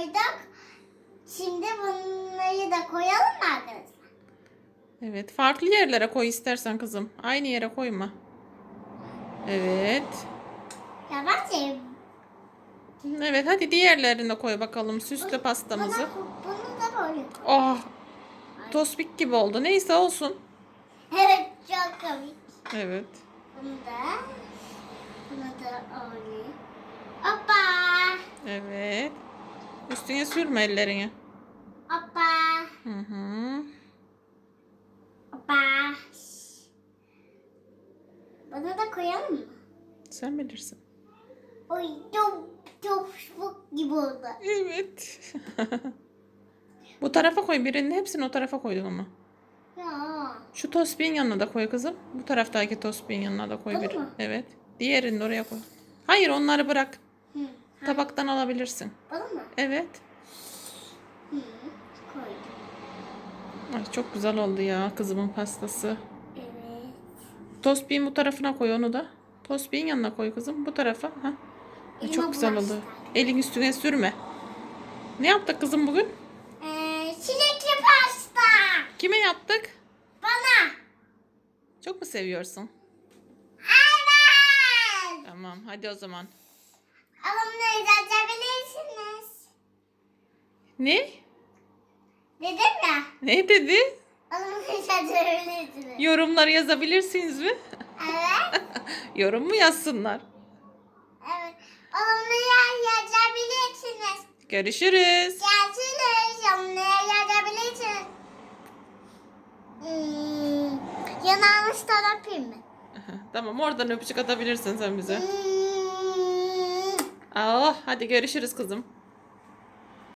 koyduk. Şimdi bunları da koyalım mı arkadaşlar? Evet. Farklı yerlere koy istersen kızım. Aynı yere koyma. Evet. Ya bence Evet hadi diğerlerine koy bakalım süslü pastamızı. Bana, bunu da böyle. Oh. Tospik gibi oldu. Neyse olsun. Evet çok komik. Evet. Bunu da. Bunu da öyle. Hoppa. Evet. Üstüne sürme ellerini. Hoppa. Hı hı. Hoppa. Bunu da koyalım mı? Sen bilirsin. Oy çok çok çok gibi oldu. Evet. Bu tarafa koy. Birinin hepsini o tarafa koydum ama. Ya. Şu tospiğin yanına da koy kızım. Bu taraftaki tospiğin yanına da koy Bunu bir. mu? Evet. Diğerini de oraya koy. Hayır onları bırak. Hı. Tabaktan alabilirsin. Mu? Evet. Hı. Koydum. Ay çok güzel oldu ya kızımın pastası. Evet. Tospiğin bu tarafına koy onu da. Tospiğin yanına koy kızım. Bu tarafa. Ha. Ay, çok güzel bulaştı. oldu. Elin üstüne sürme. Ne yaptık kızım bugün? Ee, çilekli pasta. Kime yaptık? Bana. Çok mu seviyorsun? Evet. Tamam hadi o zaman. Alımları açabilirsiniz. Ne? Dedim ya. Ne dedi? Yorumları yazabilirsiniz mi? Evet. Yorum mu yazsınlar? Evet. Alımları yazabilirsiniz. Görüşürüz. Görüşürüz. Alımları yazabilirsiniz. Hmm. Yanağını tarafayım mı? tamam oradan öpücük atabilirsin sen bize. Hmm. Ah hadi görüşürüz kızım.